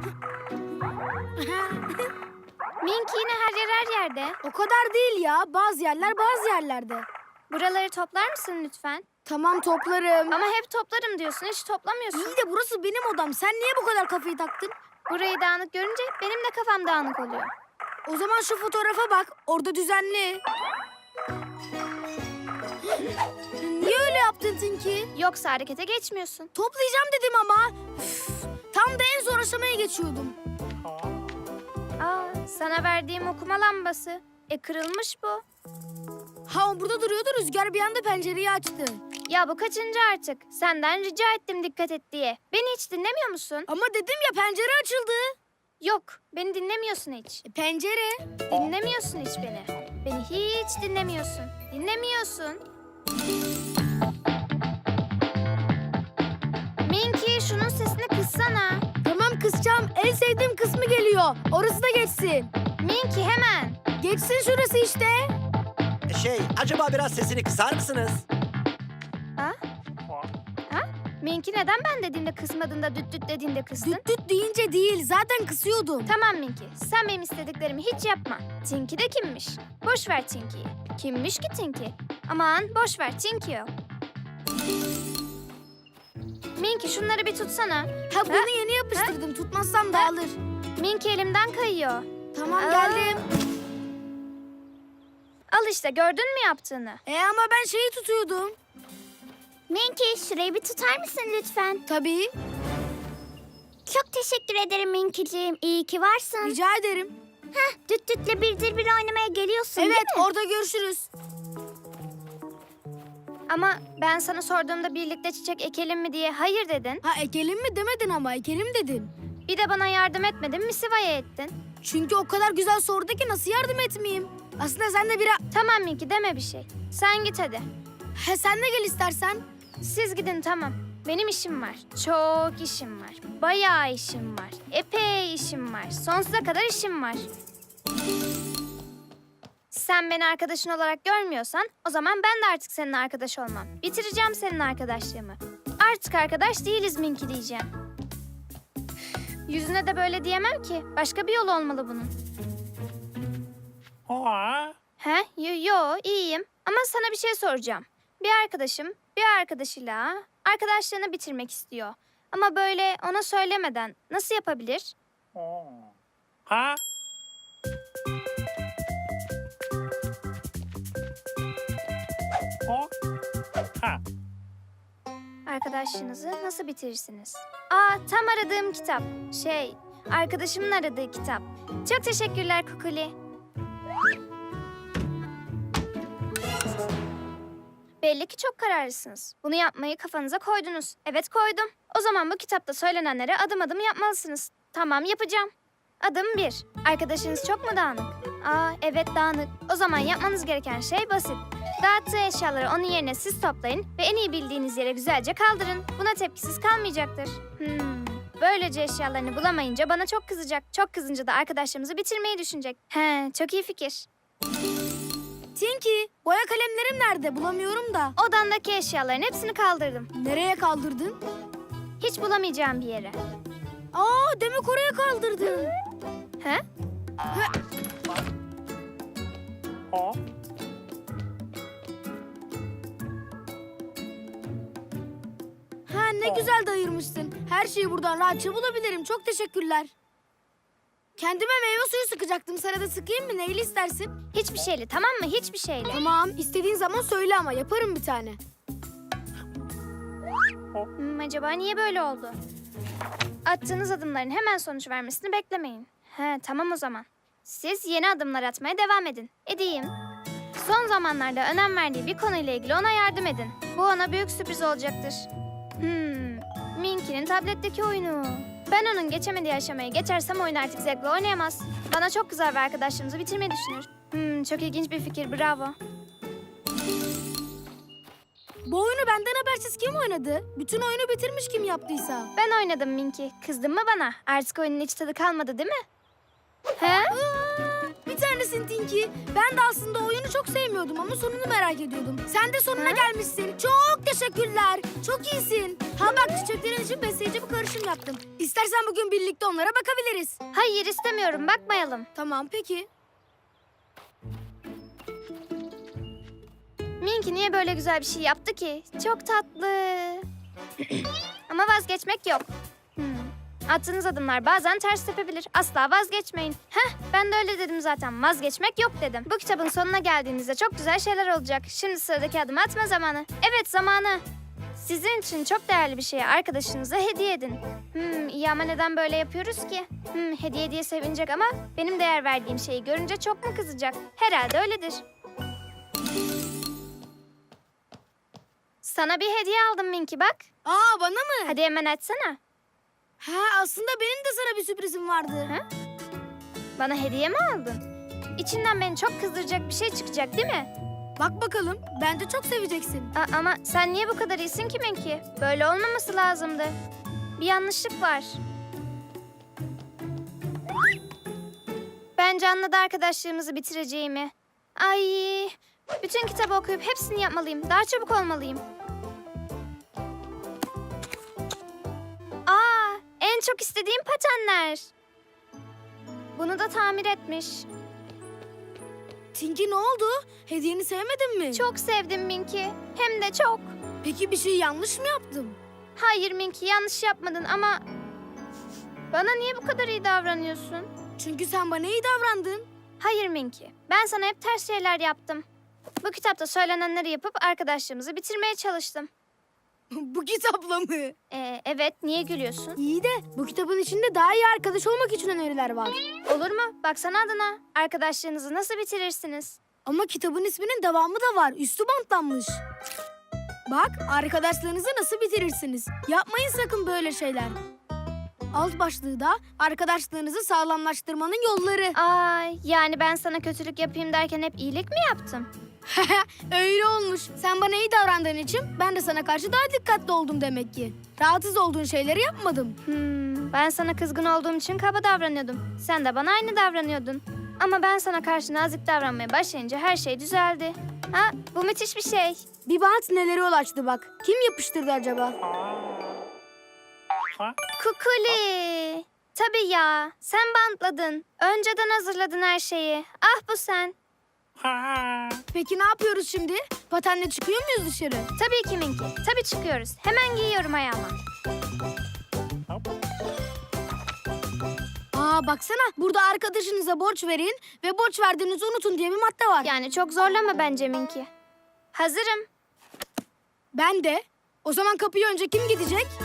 Minky yine her yer her yerde. o kadar değil ya. Bazı yerler bazı yerlerde. Buraları toplar mısın lütfen? Tamam toplarım. Ama hep toplarım diyorsun, hiç toplamıyorsun. İyi de burası benim odam. Sen niye bu kadar kafayı taktın? Burayı dağınık görünce benim de kafam dağınık oluyor. O zaman şu fotoğrafa bak. Orada düzenli. Niye öyle yaptın Tinky? Yoksa harekete geçmiyorsun. Toplayacağım dedim ama. Üf, tam da en zor aşamaya geçiyordum. Aa, sana verdiğim okuma lambası. E kırılmış bu. Ha o burada duruyordu rüzgar bir anda pencereyi açtı. Ya bu kaçıncı artık? Senden rica ettim dikkat et diye. Beni hiç dinlemiyor musun? Ama dedim ya pencere açıldı. Yok, beni dinlemiyorsun hiç. E, pencere. Dinlemiyorsun hiç beni. Beni hiç dinlemiyorsun. Dinlemiyorsun. Kıssana. Tamam kısacağım. En sevdiğim kısmı geliyor. Orası da geçsin. Minky hemen. Geçsin şurası işte. Şey, acaba biraz sesini kısar mısınız? Ha? Ha? Minky neden ben dediğimde kısmadığında düt düt dediğinde kıstın? Düt düt deyince değil. Zaten kısıyordum. Tamam Minky, sen benim istediklerimi hiç yapma. Tinky de kimmiş? Boş ver Tinky'yi. Kimmiş ki Tinky? Aman boş ver Tinky o. Minky şunları bir tutsana. Ha bunu yeni yapıştırdım. Tutmazsam dağılır. Minky elimden kayıyor. Tamam Aa. geldim. Al işte gördün mü yaptığını? E ama ben şeyi tutuyordum. Minky şurayı bir tutar mısın lütfen? Tabii. Çok teşekkür ederim Minky'ciğim. İyi ki varsın. Rica ederim. Heh, düt dütle birdir bir oynamaya geliyorsun Evet değil mi? orada görüşürüz. Ama ben sana sorduğumda birlikte çiçek ekelim mi diye hayır dedin. Ha ekelim mi demedin ama ekelim dedin. Bir de bana yardım etmedin misivaya ettin. Çünkü o kadar güzel sordu ki nasıl yardım etmeyeyim? Aslında sen de biraz... Tamam Minky deme bir şey. Sen git hadi. He sen de gel istersen. Siz gidin tamam. Benim işim var. Çok işim var. Bayağı işim var. Epey işim var. Sonsuza kadar işim var. Sen beni arkadaşın olarak görmüyorsan o zaman ben de artık senin arkadaş olmam. Bitireceğim senin arkadaşlığımı. Artık arkadaş değiliz Minky diyeceğim. Yüzüne de böyle diyemem ki. Başka bir yol olmalı bunun. He? Yo, yo iyiyim. Ama sana bir şey soracağım. Bir arkadaşım bir arkadaşıyla arkadaşlığını bitirmek istiyor. Ama böyle ona söylemeden nasıl yapabilir? Ha? Arkadaşlığınızı nasıl bitirirsiniz? Aa tam aradığım kitap. Şey, arkadaşımın aradığı kitap. Çok teşekkürler Kukuli. Belli ki çok kararlısınız. Bunu yapmayı kafanıza koydunuz. Evet koydum. O zaman bu kitapta söylenenlere adım adım yapmalısınız. Tamam yapacağım. Adım bir. Arkadaşınız çok mu dağınık? Aa evet dağınık. O zaman yapmanız gereken şey basit. Dağıttığı eşyaları onun yerine siz toplayın ve en iyi bildiğiniz yere güzelce kaldırın. Buna tepkisiz kalmayacaktır. Hmm. Böylece eşyalarını bulamayınca bana çok kızacak. Çok kızınca da arkadaşlarımızı bitirmeyi düşünecek. He, çok iyi fikir. Tinky boya kalemlerim nerede bulamıyorum da. Odandaki eşyaların hepsini kaldırdım. Nereye kaldırdın? Hiç bulamayacağım bir yere. Aa demek oraya kaldırdın. He? O? Ha ne güzel de ayırmışsın. Her şeyi buradan rahatça bulabilirim. Çok teşekkürler. Kendime meyve suyu sıkacaktım. Sana da sıkayım mı? Neyle istersin? Hiçbir şeyle tamam mı? Hiçbir şeyle. Tamam. istediğin zaman söyle ama yaparım bir tane. Hmm, acaba niye böyle oldu? Attığınız adımların hemen sonuç vermesini beklemeyin. He, tamam o zaman. Siz yeni adımlar atmaya devam edin. Edeyim. Son zamanlarda önem verdiği bir konuyla ilgili ona yardım edin. Bu ona büyük sürpriz olacaktır. Hmm, Minky'nin tabletteki oyunu. Ben onun geçemediği aşamayı geçersem oyun artık zevkle oynayamaz. Bana çok kızar ve arkadaşlığımızı bitirmeyi düşünür. Hmm, çok ilginç bir fikir, bravo. Bu oyunu benden habersiz kim oynadı? Bütün oyunu bitirmiş kim yaptıysa. Ben oynadım Minky. Kızdın mı bana? Artık oyunun hiç tadı kalmadı değil mi? He? Tanesin Tinky. Ben de aslında oyunu çok sevmiyordum ama sonunu merak ediyordum. Sen de sonuna gelmişsin. Çok teşekkürler. Çok iyisin. Ha bak çiçeklerin için besleyici bir karışım yaptım. İstersen bugün birlikte onlara bakabiliriz. Hayır istemiyorum bakmayalım. Tamam peki. Minky niye böyle güzel bir şey yaptı ki? Çok tatlı. Ama vazgeçmek yok. Attığınız adımlar bazen ters tepebilir. Asla vazgeçmeyin. Heh, ben de öyle dedim zaten. Vazgeçmek yok dedim. Bu kitabın sonuna geldiğinizde çok güzel şeyler olacak. Şimdi sıradaki adım atma zamanı. Evet zamanı. Sizin için çok değerli bir şeyi arkadaşınıza hediye edin. Hmm, iyi ama neden böyle yapıyoruz ki? Hmm, hediye diye sevinecek ama benim değer verdiğim şeyi görünce çok mu kızacak? Herhalde öyledir. Sana bir hediye aldım Minky bak. Aa bana mı? Hadi hemen açsana. Ha aslında benim de sana bir sürprizim vardı. Ha? Bana hediye mi aldın? İçinden beni çok kızdıracak bir şey çıkacak değil mi? Bak bakalım. Bence çok seveceksin. A- ama sen niye bu kadar iyisin ki Minky? Böyle olmaması lazımdı. Bir yanlışlık var. Bence anladı arkadaşlığımızı bitireceğimi. Ay, bütün kitabı okuyup hepsini yapmalıyım. Daha çabuk olmalıyım. En çok istediğim patenler. Bunu da tamir etmiş. Tinky ne oldu? Hediyeni sevmedin mi? Çok sevdim Minky. Hem de çok. Peki bir şey yanlış mı yaptım? Hayır Minky yanlış yapmadın ama... Bana niye bu kadar iyi davranıyorsun? Çünkü sen bana iyi davrandın. Hayır Minky. Ben sana hep ters şeyler yaptım. Bu kitapta söylenenleri yapıp arkadaşlığımızı bitirmeye çalıştım. bu kitapla mı? Ee, evet niye gülüyorsun? İyi de bu kitabın içinde daha iyi arkadaş olmak için öneriler var. Olur mu? Baksana adına. Arkadaşlığınızı nasıl bitirirsiniz? Ama kitabın isminin devamı da var. Üstü bantlanmış. Bak arkadaşlarınızı nasıl bitirirsiniz? Yapmayın sakın böyle şeyler. Alt başlığı da arkadaşlığınızı sağlamlaştırmanın yolları. Ay yani ben sana kötülük yapayım derken hep iyilik mi yaptım? Öyle olmuş. Sen bana iyi davrandığın için ben de sana karşı daha dikkatli oldum demek ki. Rahatsız olduğun şeyleri yapmadım. Hmm, ben sana kızgın olduğum için kaba davranıyordum. Sen de bana aynı davranıyordun. Ama ben sana karşı nazik davranmaya başlayınca her şey düzeldi. Ha, bu müthiş bir şey. Bir bant nelere yol açtı bak. Kim yapıştırdı acaba? Kukuli. Tabii ya, sen bantladın. Önceden hazırladın her şeyi. Ah bu sen. Ha? Peki ne yapıyoruz şimdi? Patenle çıkıyor muyuz dışarı? Tabii ki Minki. Tabii çıkıyoruz. Hemen giyiyorum ayağıma. Aa baksana burada arkadaşınıza borç verin ve borç verdiğinizi unutun diye bir madde var. Yani çok zorlama bence Minki. Hazırım. Ben de. O zaman kapıyı önce kim gidecek?